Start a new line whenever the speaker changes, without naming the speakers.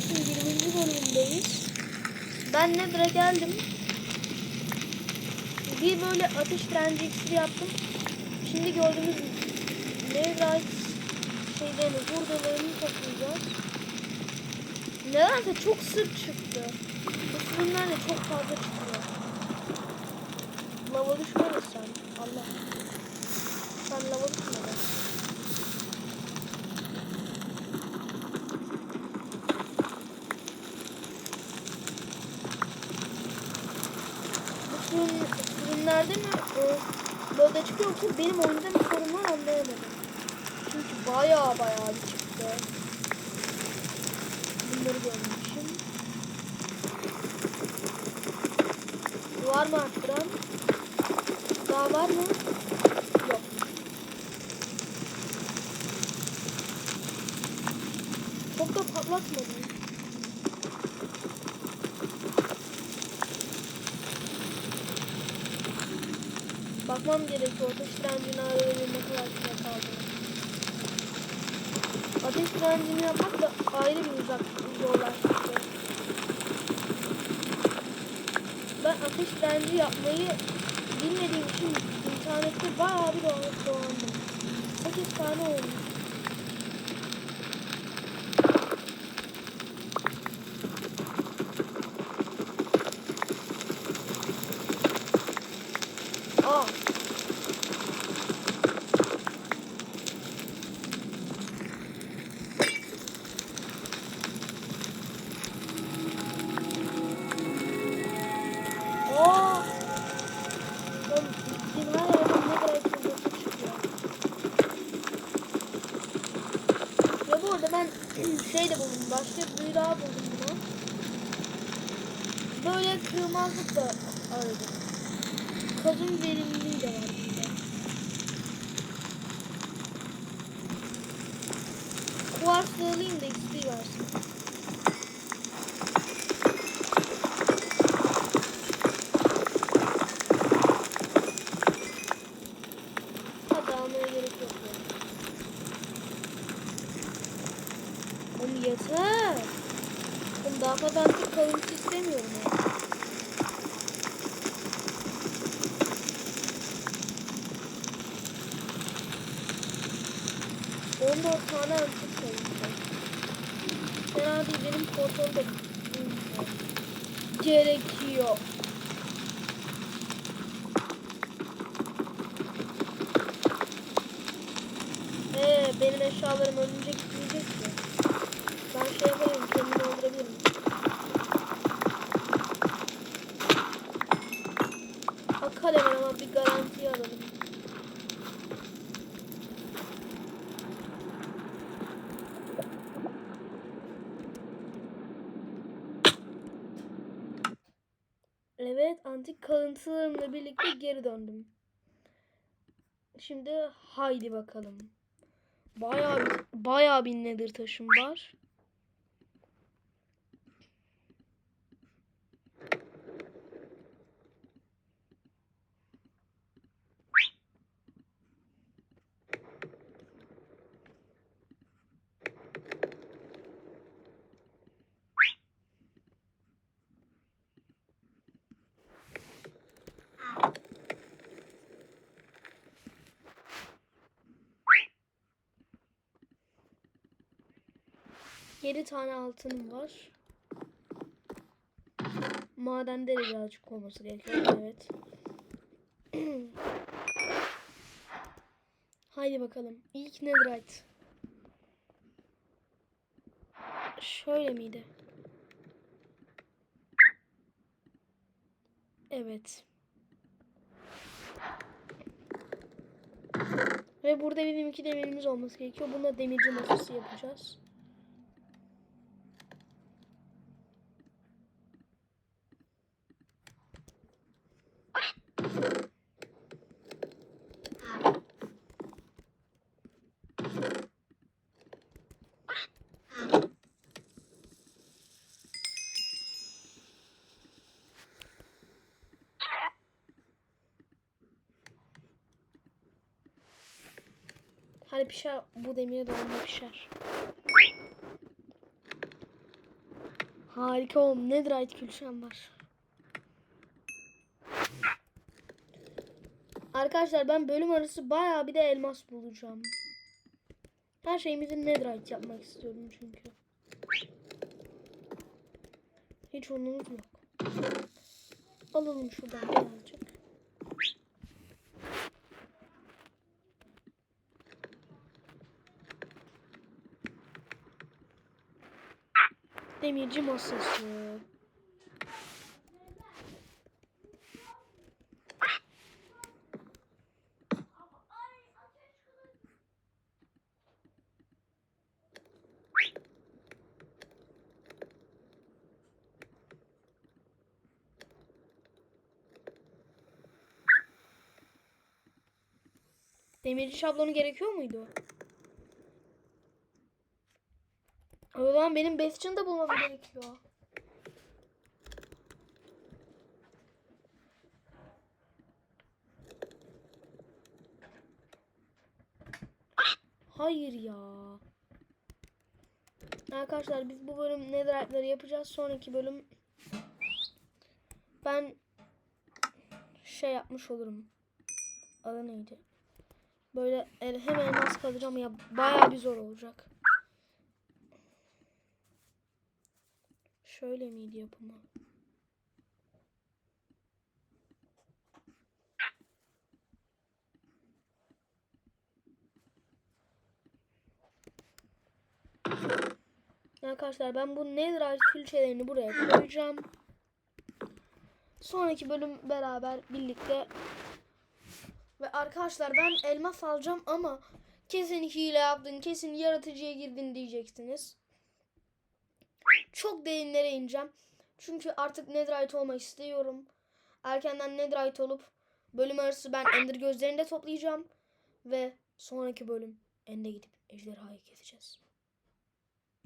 Minecraft'ın 20. bölümündeyiz. Ben Nether'a geldim. Bir böyle ateş direnci iksiri yaptım. Şimdi gördüğünüz Netherite şeylerini, hurdalarını toplayacağız. Nedense çok sırt çıktı. Bu sürümler de çok fazla çıkıyor. Lava düşmedi sen. Allah. Sen lava düşmedin. Bu sürüm, sürümlerde mi e, böyle çıkıyor yoksa benim oyunda mı sorun var anlayamadım. Çünkü baya baya bir çıktı. Bunları görmüşüm. Var mı arttıran? Daha var mı? Yok. Çok da patlatmadım. Bakmam gerekiyor ateş direncini kadar süre kaldığını. Ateş direncini yapmak da ayrı bir uzak zorlaştırıyor. Ben ateş direnci yapmayı bilmediğim için internette bayağı bir dolandım. 8 tane olmuş. Böyle kırmazlık da aradım. Kazın verimliliği de var bunda. Kuvarslı alayım da XP versin. Yeter. Daha antik kalıntı istemiyorum yani. Dört tane antik kalıntı. Fena değil benim portalı da gerekiyor. Ee, benim eşyalarım ölünce gitmeyecek ki. Ben şey yapayım, kendimi öldürebilirim. Akal hemen ama bir garanti alalım. Evet, antik kalıntılarımla birlikte geri döndüm. Şimdi haydi bakalım. Bayağı bayağı bir nedir taşım var. Yedi tane altınım var. Madende de birazcık olması gerekiyor. Evet. Haydi bakalım. İlk netherite. Şöyle miydi? Evet. Ve burada bizim iki demirimiz olması gerekiyor. Bunda demirci masası yapacağız. Hadi pişer. Bu demiri de onunla pişer. Harika oğlum. Netherite külçem var. Arkadaşlar ben bölüm arası bayağı bir de elmas bulacağım. Her şeyimizi netherite yapmak istiyorum çünkü. Hiç onumuz yok. Alalım şuradan birazcık. Demirci masası. Demirci şablonu gerekiyor muydu? O zaman benim Bastion'ı da bulmam gerekiyor. Hayır ya. Arkadaşlar biz bu bölüm netherite'ları yapacağız. Sonraki bölüm ben şey yapmış olurum. Adı neydi? Böyle el, hem elmas kalacağım ya bayağı bir zor olacak. Şöyle miydi yapımı? Arkadaşlar ben bu netherite külçelerini buraya koyacağım. Sonraki bölüm beraber birlikte ve arkadaşlar ben elmas alacağım ama kesin hile yaptın, kesin yaratıcıya girdin diyeceksiniz. Çok derinlere ineceğim. Çünkü artık netherite olmak istiyorum. Erkenden netherite olup bölüm arası ben ender gözlerini de toplayacağım. Ve sonraki bölüm ende gidip ejderhayı keseceğiz.